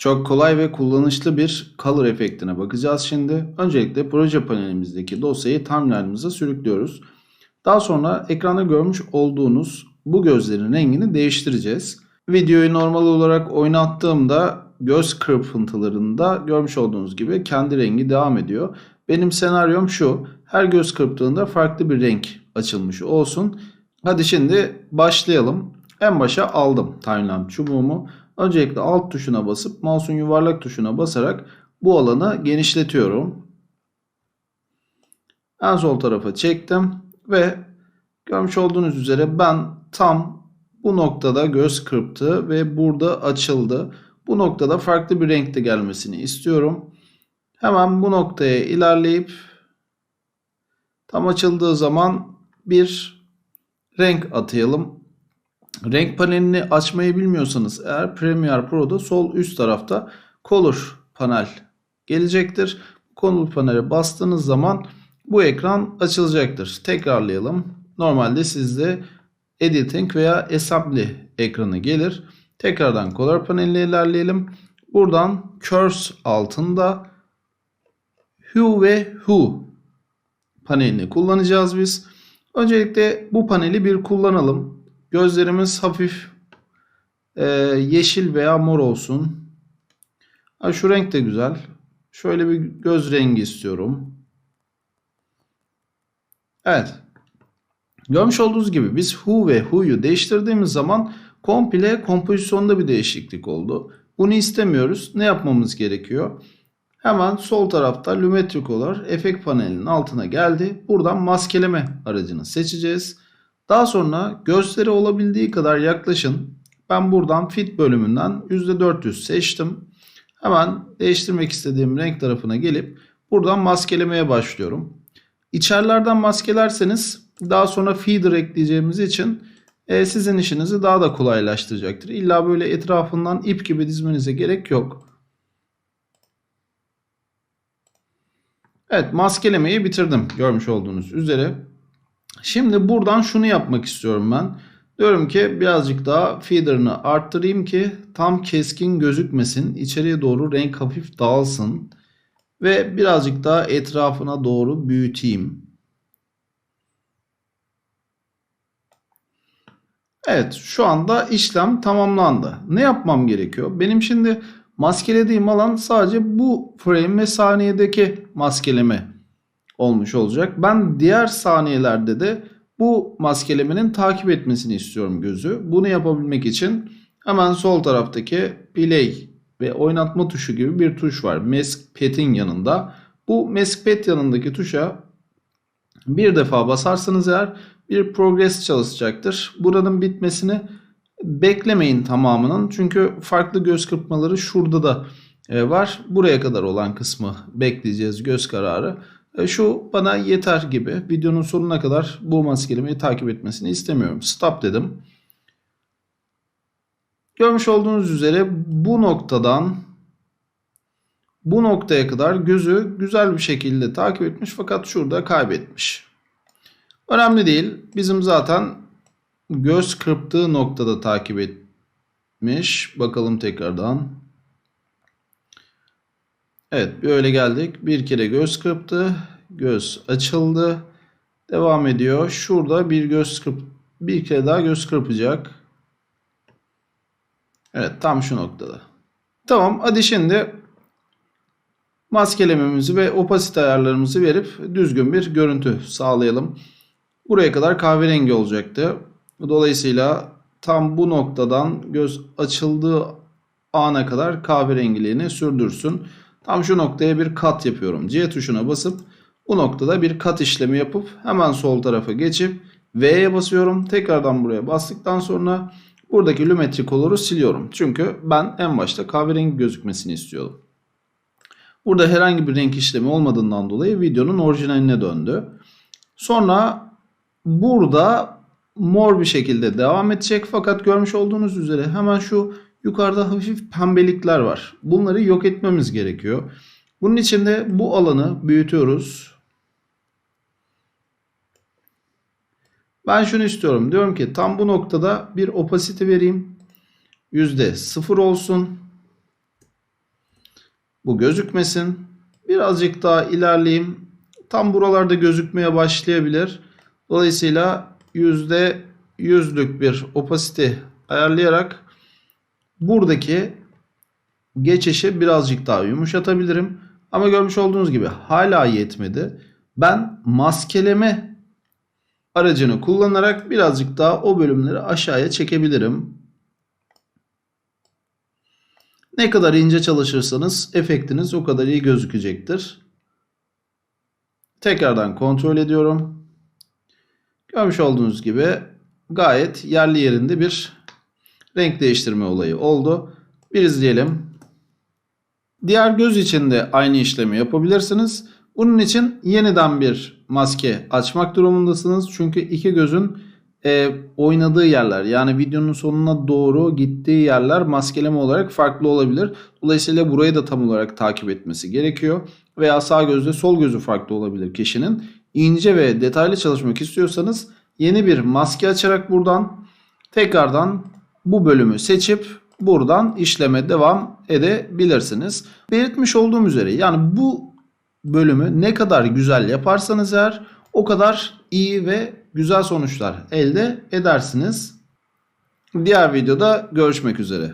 Çok kolay ve kullanışlı bir color efektine bakacağız şimdi. Öncelikle proje panelimizdeki dosyayı timeline'ımıza sürüklüyoruz. Daha sonra ekranda görmüş olduğunuz bu gözlerin rengini değiştireceğiz. Videoyu normal olarak oynattığımda göz kırpıntılarında görmüş olduğunuz gibi kendi rengi devam ediyor. Benim senaryom şu. Her göz kırptığında farklı bir renk açılmış olsun. Hadi şimdi başlayalım. En başa aldım timeline çubuğumu. Öncelikle alt tuşuna basıp mouse'un yuvarlak tuşuna basarak bu alanı genişletiyorum. En sol tarafa çektim ve görmüş olduğunuz üzere ben tam bu noktada göz kırptı ve burada açıldı. Bu noktada farklı bir renkte gelmesini istiyorum. Hemen bu noktaya ilerleyip tam açıldığı zaman bir renk atayalım. Renk panelini açmayı bilmiyorsanız eğer Premiere Pro'da sol üst tarafta Color panel gelecektir. Color panele bastığınız zaman bu ekran açılacaktır. Tekrarlayalım. Normalde sizde Editing veya Assembly ekranı gelir. Tekrardan Color paneline ilerleyelim. Buradan Curse altında Hue ve Hue panelini kullanacağız biz. Öncelikle bu paneli bir kullanalım. Gözlerimiz hafif e, yeşil veya mor olsun. Ha, şu renk de güzel. Şöyle bir göz rengi istiyorum. Evet. Görmüş olduğunuz gibi biz Hu ve Hu'yu değiştirdiğimiz zaman komple kompozisyonda bir değişiklik oldu. Bunu istemiyoruz. Ne yapmamız gerekiyor? Hemen sol tarafta Lumetri Color efekt panelinin altına geldi. Buradan maskeleme aracını seçeceğiz. Daha sonra gözleri olabildiği kadar yaklaşın. Ben buradan fit bölümünden %400 seçtim. Hemen değiştirmek istediğim renk tarafına gelip buradan maskelemeye başlıyorum. İçerlerden maskelerseniz daha sonra feeder ekleyeceğimiz için e, sizin işinizi daha da kolaylaştıracaktır. İlla böyle etrafından ip gibi dizmenize gerek yok. Evet maskelemeyi bitirdim görmüş olduğunuz üzere. Şimdi buradan şunu yapmak istiyorum ben. Diyorum ki birazcık daha feeder'ını arttırayım ki tam keskin gözükmesin. İçeriye doğru renk hafif dağılsın. Ve birazcık daha etrafına doğru büyüteyim. Evet şu anda işlem tamamlandı. Ne yapmam gerekiyor? Benim şimdi maskelediğim alan sadece bu frame ve saniyedeki maskeleme olmuş olacak. Ben diğer saniyelerde de bu maskelemenin takip etmesini istiyorum gözü. Bunu yapabilmek için hemen sol taraftaki play ve oynatma tuşu gibi bir tuş var. Mask Pet'in yanında. Bu Mask Pet yanındaki tuşa bir defa basarsanız eğer bir progress çalışacaktır. Buranın bitmesini beklemeyin tamamının. Çünkü farklı göz kırpmaları şurada da e, var. Buraya kadar olan kısmı bekleyeceğiz göz kararı. E, şu bana yeter gibi. Videonun sonuna kadar bu maskelemeyi takip etmesini istemiyorum. Stop dedim. Görmüş olduğunuz üzere bu noktadan bu noktaya kadar gözü güzel bir şekilde takip etmiş fakat şurada kaybetmiş. Önemli değil. Bizim zaten göz kırptığı noktada takip etmiş. Bakalım tekrardan. Evet böyle geldik. Bir kere göz kırptı. Göz açıldı. Devam ediyor. Şurada bir göz kırp bir kere daha göz kırpacak. Evet tam şu noktada. Tamam hadi şimdi maskelememizi ve opasite ayarlarımızı verip düzgün bir görüntü sağlayalım. Buraya kadar kahverengi olacaktı. Dolayısıyla tam bu noktadan göz açıldığı ana kadar kahverengiliğini sürdürsün. Tam şu noktaya bir kat yapıyorum. C tuşuna basıp bu noktada bir kat işlemi yapıp hemen sol tarafa geçip V'ye basıyorum. Tekrardan buraya bastıktan sonra buradaki Lumetri Color'u siliyorum. Çünkü ben en başta kahverengi gözükmesini istiyordum. Burada herhangi bir renk işlemi olmadığından dolayı videonun orijinaline döndü. Sonra burada mor bir şekilde devam edecek. Fakat görmüş olduğunuz üzere hemen şu yukarıda hafif pembelikler var. Bunları yok etmemiz gerekiyor. Bunun için de bu alanı büyütüyoruz. Ben şunu istiyorum. Diyorum ki tam bu noktada bir opacity vereyim. %0 olsun. Bu gözükmesin. Birazcık daha ilerleyeyim. Tam buralarda gözükmeye başlayabilir. Dolayısıyla yüzde yüzlük bir opacity ayarlayarak buradaki geçişi birazcık daha yumuşatabilirim. Ama görmüş olduğunuz gibi hala yetmedi. Ben maskeleme aracını kullanarak birazcık daha o bölümleri aşağıya çekebilirim. Ne kadar ince çalışırsanız efektiniz o kadar iyi gözükecektir. Tekrardan kontrol ediyorum. Görmüş olduğunuz gibi gayet yerli yerinde bir renk değiştirme olayı oldu. Bir izleyelim. Diğer göz için de aynı işlemi yapabilirsiniz. Bunun için yeniden bir maske açmak durumundasınız. Çünkü iki gözün e, oynadığı yerler yani videonun sonuna doğru gittiği yerler maskeleme olarak farklı olabilir. Dolayısıyla burayı da tam olarak takip etmesi gerekiyor. Veya sağ gözle sol gözü farklı olabilir kişinin. İnce ve detaylı çalışmak istiyorsanız yeni bir maske açarak buradan tekrardan bu bölümü seçip buradan işleme devam edebilirsiniz. Belirtmiş olduğum üzere yani bu bölümü ne kadar güzel yaparsanız eğer o kadar iyi ve güzel sonuçlar elde edersiniz. Diğer videoda görüşmek üzere.